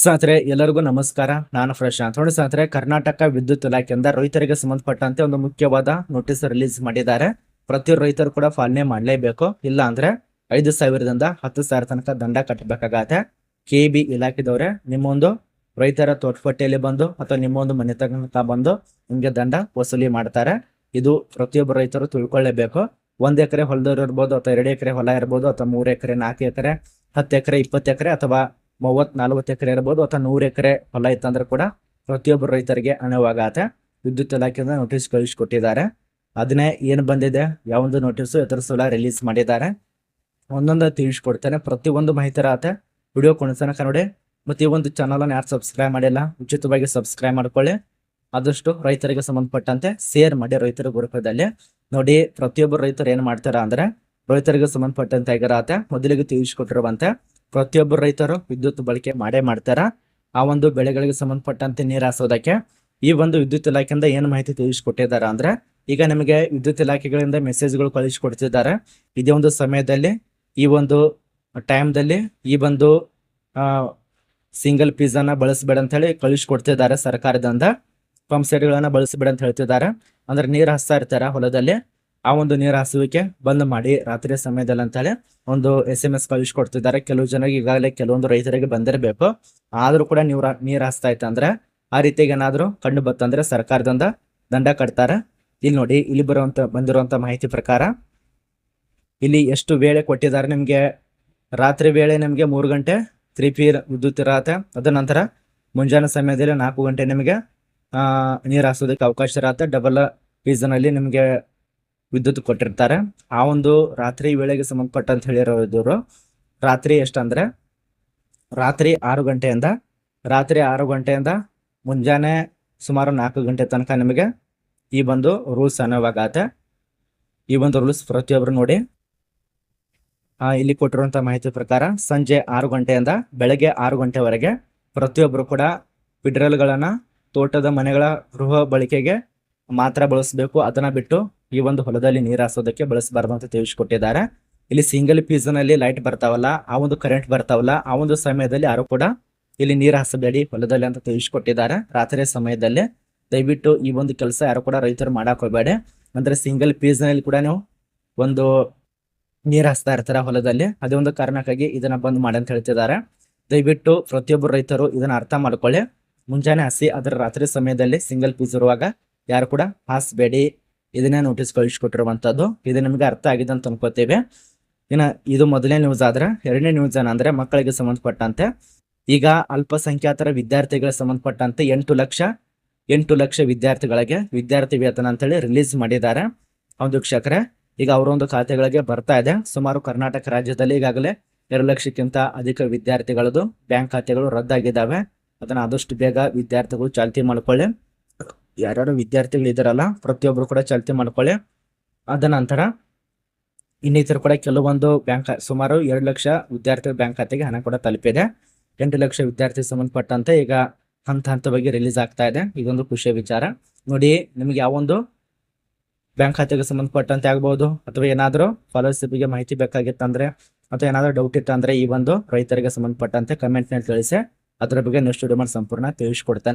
ಸ್ನೇಹಿತರೆ, ಎಲ್ಲರಿಗೂ ನಮಸ್ಕಾರ. ನಾನು ಪ್ರಶಾಂತ್. ನೋಡಿ ಸ್ನೇಹಿತರೆ, ಕರ್ನಾಟಕ ವಿದ್ಯುತ್ ಇಲಾಖೆಯಿಂದ ರೈತರಿಗೆ ಸಂಬಂಧಪಟ್ಟಂತೆ ಒಂದು ಮುಖ್ಯವಾದ ನೋಟಿಸ್ ರಿಲೀಸ್ ಮಾಡಿದ್ದಾರೆ. ಪ್ರತಿ ರೈತರು ಕೂಡ ಪಾಲನೆ ಮಾಡಲೇಬೇಕು. ಇಲ್ಲ ಅಂದ್ರೆ ಐದು ಸಾವಿರದಿಂದ ಹತ್ತು ಸಾವಿರ ತನಕ ದಂಡ ಕಟ್ಟಬೇಕಾಗತ್ತೆ. ಕೆ ಬಿ ಇಲಾಖೆದವ್ರೆ, ನಿಮ್ಮೊಂದು ರೈತರ ತೋಟಪಟ್ಟಿಯಲ್ಲಿ ಬಂದು ಅಥವಾ ನಿಮ್ಮೊಂದು ಮನೆ ತನಕ ಬಂದು ನಿಮ್ಗೆ ದಂಡ ವಸೂಲಿ ಮಾಡ್ತಾರೆ. ಇದು ಪ್ರತಿಯೊಬ್ಬ ರೈತರು ತಿಳ್ಕೊಳ್ಳೇಬೇಕು ಒಂದ್ ಎಕರೆ ಹೊಲದವ್ರು ಇರ್ಬೋದು ಅಥವಾ ಎರಡು ಎಕರೆ ಹೊಲ ಇರ್ಬೋದು ಅಥವಾ ಮೂರು ಎಕರೆ, ನಾಲ್ಕು ಎಕರೆ, ಹತ್ತು ಎಕರೆ, ಇಪ್ಪತ್ತು ಎಕರೆ ಅಥವಾ ಮೂವತ್ ನಲ್ವತ್ತು ಎಕರೆ ಇರ್ಬೋದು ಅಥವಾ ನೂರು ಎಕರೆ ಹೊಲ ಇತ್ತಂದ್ರೆ ಕೂಡ ಪ್ರತಿಯೊಬ್ಬರು ರೈತರಿಗೆ ಅನುವಾಗತ್ತೆ ವಿದ್ಯುತ್ ಇಲಾಖೆಯಿಂದ ನೋಟಿಸ್ ಕಳಿಸ್ಕೊಟ್ಟಿದ್ದಾರೆ. ಅದನ್ನೇ ಏನು ಬಂದಿದೆ? ಯಾವೊಂದು ನೋಟಿಸು ಎತ್ತರ ಸಲ ರಿಲೀಸ್ ಮಾಡಿದ್ದಾರೆ. ಒಂದೊಂದು ತಿಳಿಸ್ಕೊಡ್ತೇನೆ. ಪ್ರತಿಯೊಂದು ಮಾಹಿತಿ ಇರತ್ತೆ. ವಿಡಿಯೋ ಕೊನೆತನಕ ನೋಡಿ. ಮತ್ತೆ ಈ ಒಂದು ಚಾನಲನ್ನು ಯಾರು ಸಬ್ಸ್ಕ್ರೈಬ್ ಮಾಡಿಲ್ಲ, ಉಚಿತವಾಗಿ ಸಬ್ಸ್ಕ್ರೈಬ್ ಮಾಡ್ಕೊಳ್ಳಿ. ಆದಷ್ಟು ರೈತರಿಗೆ ಸಂಬಂಧಪಟ್ಟಂತೆ ಶೇರ್ ಮಾಡಿ ರೈತರ ಗುರುಪದಲ್ಲಿ ನೋಡಿ ಪ್ರತಿಯೊಬ್ಬರು ರೈತರು ಏನು ಮಾಡ್ತಾರ ಅಂದ್ರೆ ರೈತರಿಗೆ ಸಂಬಂಧಪಟ್ಟಂತೆ ಆಗಿರತ್ತೆ ಮೊದಲಿಗೆ ತಿಳಿಸ್ಕೊಟ್ಟಿರುವಂತೆ ಪ್ರತಿಯೊಬ್ಬರು ರೈತರು ವಿದ್ಯುತ್ ಬಳಕೆ ಮಾಡೇ ಮಾಡ್ತಾರ. ಆ ಒಂದು ಬೆಳೆಗಳಿಗೆ ಸಂಬಂಧಪಟ್ಟಂತೆ ನೀರು ಹಾಸೋದಕ್ಕೆ ಈ ಒಂದು ವಿದ್ಯುತ್ ಇಲಾಖೆಯಿಂದ ಏನು ಮಾಹಿತಿ ತಿಳಿಸ್ಕೊಟ್ಟಿದ್ದಾರೆ ಅಂದ್ರೆ, ಈಗ ನಿಮಗೆ ವಿದ್ಯುತ್ ಇಲಾಖೆಗಳಿಂದ ಮೆಸೇಜ್ಗಳು ಕಳಿಸಿಕೊಡ್ತಿದ್ದಾರೆ ಇದೇ ಒಂದು ಸಮಯದಲ್ಲಿ, ಈ ಒಂದು ಟೈಮ್ದಲ್ಲಿ ಈ ಒಂದು ಸಿಂಗಲ್ ಪಿಜ್ಜಾನ ಬಳಸಬೇಡ ಅಂತ ಹೇಳಿ ಕಳಿಸ್ಕೊಡ್ತಿದ್ದಾರೆ ಸರ್ಕಾರದಿಂದ. ಪಂಪ್ ಸೆಟ್ಗಳನ್ನ ಬಳಸಬೇಡ ಅಂತ ಹೇಳ್ತಿದ್ದಾರೆ ಅಂದ್ರೆ ನೀರು ಹಸ್ತಾ ಇರ್ತಾರ ಹೊಲದಲ್ಲಿ. ಆ ಒಂದು ನೀರು ಹಾಸುವಿಕೆ ಬಂದ್ ಮಾಡಿ ರಾತ್ರಿ ಸಮಯದಲ್ಲಿ ಅಂತೇಳಿ ಒಂದು ಎಸ್ ಎಂ ಎಸ್ ಕಳಿಸ್ಕೊಡ್ತಿದ್ದಾರೆ ಕೆಲವು ಜನರಿಗೆ ಈಗಾಗಲೇ ಕೆಲವೊಂದು ರೈತರಿಗೆ ಬಂದಿರಬೇಕು. ಆದ್ರೂ ಕೂಡ ನೀವು ನೀರು ಹಾಸ್ತಾ ಇತ್ತು ಅಂದ್ರೆ ಆ ರೀತಿಗೆ ಏನಾದ್ರು ಕಂಡು ಬತ್ತಂದ್ರೆ ಸರ್ಕಾರದಿಂದ ದಂಡ ಕಟ್ತಾರೆ. ಇಲ್ಲಿ ನೋಡಿ, ಇಲ್ಲಿ ಬರುವಂತ, ಬಂದಿರುವಂತ ಮಾಹಿತಿ ಪ್ರಕಾರ ಇಲ್ಲಿ ಎಷ್ಟು ವೇಳೆ ಕೊಟ್ಟಿದ್ದಾರೆ ನಿಮ್ಗೆ? ರಾತ್ರಿ ವೇಳೆ ನಿಮ್ಗೆ ಮೂರು ಗಂಟೆ ತ್ರೀ ಪಿ ವಿದ್ಯುತ್ ಇರತ್ತೆ. ಅದ ನಂತರ ಮುಂಜಾನೆ ಸಮಯದಲ್ಲಿ ನಾಲ್ಕು ಗಂಟೆ ನಿಮಗೆ ನೀರು ಹಾಸೋದಕ್ಕೆ ಅವಕಾಶ ಇರತ್ತೆ. ಡಬಲ್ನಲ್ಲಿ ನಿಮಗೆ ವಿದ್ಯುತ್ ಕೊಟ್ಟಿರ್ತಾರೆ. ಆ ಒಂದು ರಾತ್ರಿ ವೇಳೆಗೆ ಸಂಬಂಧಪಟ್ಟಂತ ಹೇಳಿರೋದ್ರು ರಾತ್ರಿ ಎಷ್ಟಂದ್ರೆ ರಾತ್ರಿ ಆರು ಗಂಟೆಯಿಂದ, ರಾತ್ರಿ ಆರು ಗಂಟೆಯಿಂದ ಮುಂಜಾನೆ ಸುಮಾರು ನಾಲ್ಕು ಗಂಟೆ ತನಕ ನಿಮಗೆ ಈ ಒಂದು ರೂಲ್ಸ್ ಅನ್ನೋವಾಗತ್ತೆ ಈ ಒಂದು ರೂಲ್ಸ್ ಪ್ರತಿಯೊಬ್ಬರು ನೋಡಿ. ಇಲ್ಲಿ ಕೊಟ್ಟಿರುವಂತ ಮಾಹಿತಿ ಪ್ರಕಾರ ಸಂಜೆ ಆರು ಗಂಟೆಯಿಂದ ಬೆಳಗ್ಗೆ ಆರು ಗಂಟೆವರೆಗೆ ಪ್ರತಿಯೊಬ್ಬರು ಕೂಡ ವಿಡ್ರಲ್ಗಳನ್ನು ತೋಟದ ಮನೆಗಳ ಗೃಹ ಬಳಕೆಗೆ ಮಾತ್ರ ಬಳಸಬೇಕು. ಅದನ್ನ ಬಿಟ್ಟು ಈ ಒಂದು ಹೊಲದಲ್ಲಿ ನೀರು ಹಾಸೋದಕ್ಕೆ ಬಳಸಬಾರ್ದು ಅಂತ ತಿಳಿಸ್ಕೊಟ್ಟಿದ್ದಾರೆ. ಇಲ್ಲಿ ಸಿಂಗಲ್ನಲ್ಲಿ ಲೈಟ್ ಬರ್ತಾವಲ್ಲ, ಆ ಒಂದು ಕರೆಂಟ್ ಬರ್ತಾವಲ್ಲ, ಆ ಒಂದು ಸಮಯದಲ್ಲಿ ಯಾರು ಕೂಡ ಇಲ್ಲಿ ನೀರು ಹಾಸಬೇಡಿ ಹೊಲದಲ್ಲಿ ಅಂತ ತಿಳಿಸ್ಕೊಟ್ಟಿದ್ದಾರೆ. ರಾತ್ರಿ ಸಮಯದಲ್ಲಿ ದಯವಿಟ್ಟು ಈ ಒಂದು ಕೆಲಸ ಯಾರು ಕೂಡ ರೈತರು ಮಾಡಕ್ ಹೋಗ್ಬೇಡಿ ಅಂದ್ರೆ ಸಿಂಗಲ್ನಲ್ಲಿ ಕೂಡ ನೀವು ಒಂದು ನೀರು ಹಾಸ್ತಾ ಇರ್ತಾರೆ ಹೊಲದಲ್ಲಿ, ಅದೇ ಒಂದು ಕಾರಣಕ್ಕಾಗಿ ಇದನ್ನ ಬಂದ್ ಮಾಡಿ ಅಂತ ಹೇಳ್ತಿದ್ದಾರೆ. ದಯವಿಟ್ಟು ಪ್ರತಿಯೊಬ್ಬರು ರೈತರು ಇದನ್ನ ಅರ್ಥ ಮಾಡ್ಕೊಳ್ಳಿ. ಮುಂಜಾನೆ ಹಸಿ, ಅದರ ರಾತ್ರಿ ಸಮಯದಲ್ಲಿ ಸಿಂಗಲ್ ಪೀಸ್ ಇರುವಾಗ ಯಾರು ಕೂಡ ಹಾಸ್ಬೇಡಿ. ಇದನ್ನೇ ನೋಟಿಸ್ ಕಳಿಸ್ಕೊಟ್ಟಿರುವಂಥದ್ದು ಇದು ನಿಮಗೆ ಅರ್ಥ ಆಗಿದೆ ಅಂತ ಅನ್ಕೋತೇವೆ. ಇನ್ನು ಇದು ಮೊದಲನೇ ನ್ಯೂಸ್ ಆದ್ರೆ, ಎರಡನೇ ನ್ಯೂಸ್ ಏನಂದ್ರೆ, ಮಕ್ಕಳಿಗೆ ಸಂಬಂಧಪಟ್ಟಂತೆ. ಈಗ ಅಲ್ಪಸಂಖ್ಯಾತರ ವಿದ್ಯಾರ್ಥಿಗಳ ಸಂಬಂಧಪಟ್ಟಂತೆ ಎಂಟು ಲಕ್ಷ ಎಂಟು ಲಕ್ಷ ವಿದ್ಯಾರ್ಥಿಗಳಿಗೆ ವಿದ್ಯಾರ್ಥಿ ವೇತನ ಅಂತೇಳಿ ರಿಲೀಸ್ ಮಾಡಿದ್ದಾರೆ. ಒಂದು ವೀಕ್ಷಕರೇ, ಈಗ ಅವರೊಂದು ಖಾತೆಗಳಿಗೆ ಬರ್ತಾ ಇದೆ. ಸುಮಾರು ಕರ್ನಾಟಕ ರಾಜ್ಯದಲ್ಲಿ ಈಗಾಗಲೇ ಎರಡು ಲಕ್ಷಕ್ಕಿಂತ ಅಧಿಕ ವಿದ್ಯಾರ್ಥಿಗಳದು ಬ್ಯಾಂಕ್ ಖಾತೆಗಳು ರದ್ದಾಗಿದ್ದಾವೆ. ಅದನ್ನು ಆದಷ್ಟು ಬೇಗ ವಿದ್ಯಾರ್ಥಿಗಳು ಚಾಲ್ತಿ ಮಾಡ್ಕೊಳ್ಳಿ. ಯಾರ್ಯಾರು ವಿದ್ಯಾರ್ಥಿಗಳು ಇದಾರಲ್ಲ ಪ್ರತಿಯೊಬ್ಬರು ಕೂಡ ಚಾಲ್ತಿ ಮಾಡ್ಕೊಳ್ಳಿ. ಅದ ನಂತರ ಇನ್ನಿತರ ಕೂಡ ಕೆಲವೊಂದು ಬ್ಯಾಂಕ್ ಸುಮಾರು ಎರಡು ಲಕ್ಷ ವಿದ್ಯಾರ್ಥಿ ಬ್ಯಾಂಕ್ ಖಾತೆಗೆ ಹಣ ಕೂಡ ತಲುಪಿದೆ. ಎಂಟು ಲಕ್ಷ ವಿದ್ಯಾರ್ಥಿ ಸಂಬಂಧಪಟ್ಟಂತೆ ಈಗ ಹಂತ ಹಂತವಾಗಿ ರಿಲೀಸ್ ಆಗ್ತಾ ಇದೆ. ಇದೊಂದು ಖುಷಿಯ ವಿಚಾರ. ನೋಡಿ, ನಿಮಗೆ ಯಾವೊಂದು ಬ್ಯಾಂಕ್ ಖಾತೆಗೆ ಸಂಬಂಧಪಟ್ಟಂತೆ ಆಗ್ಬಹುದು ಅಥವಾ ಏನಾದರೂ ಗೆ ಮಾಹಿತಿ ಬೇಕಾಗಿತ್ತಂದ್ರೆ ಅಥವಾ ಏನಾದರೂ ಡೌಟ್ ಇತ್ತಂದ್ರೆ ಈ ಒಂದು ರೈತರಿಗೆ ಸಂಬಂಧಪಟ್ಟಂತೆ ಕಮೆಂಟ್ನಲ್ಲಿ ತಿಳಿಸಿ. ಅದರ ಬಗ್ಗೆ ನೆಕ್ಸ್ಟ್ ಸಂಪೂರ್ಣ ತಿಳಿಸ್ಕೊಡ್ತಾನೆ.